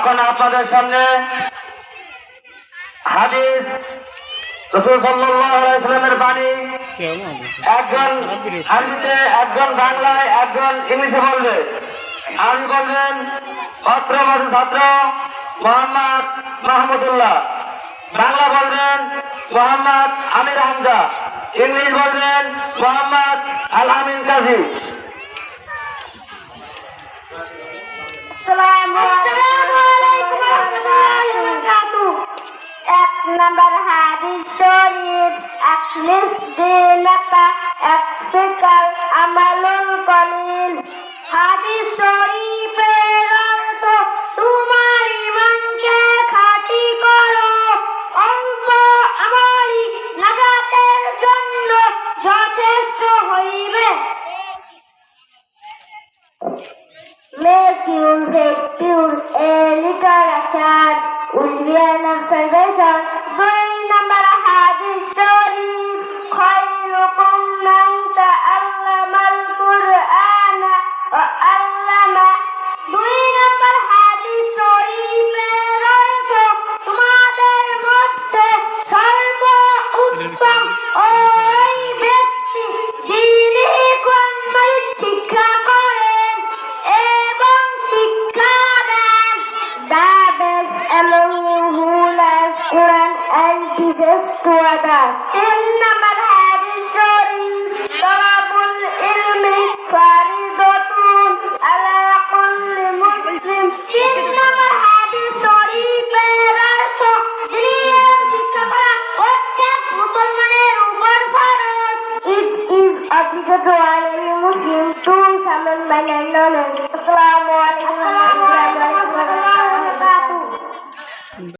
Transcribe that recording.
এখন আপনাদের সামনে হাদিস মোহাম্মদ বাংলা বলবেন মোহাম্মদ আমির হামজা। ইংলিশ বলবেন মোহাম্মদ আল আমিন কাজী। নম্বর হাদিস শরীফ আখলিস দিনাকা একফিকাল আমালুল কলিল। হাদিস শরীফের অর্থ, তোমার ইমানকে খাঁটি করো। অল্প আমারই নাজাতের জন্য যথেষ্ট হইবে। Make a little aside We are not salvation. Going number hadith story. خيركم من تعلم القرآن وعلمه Happy to go, I am Muslim, too, someone by name, no, no. Assalamu alaikum.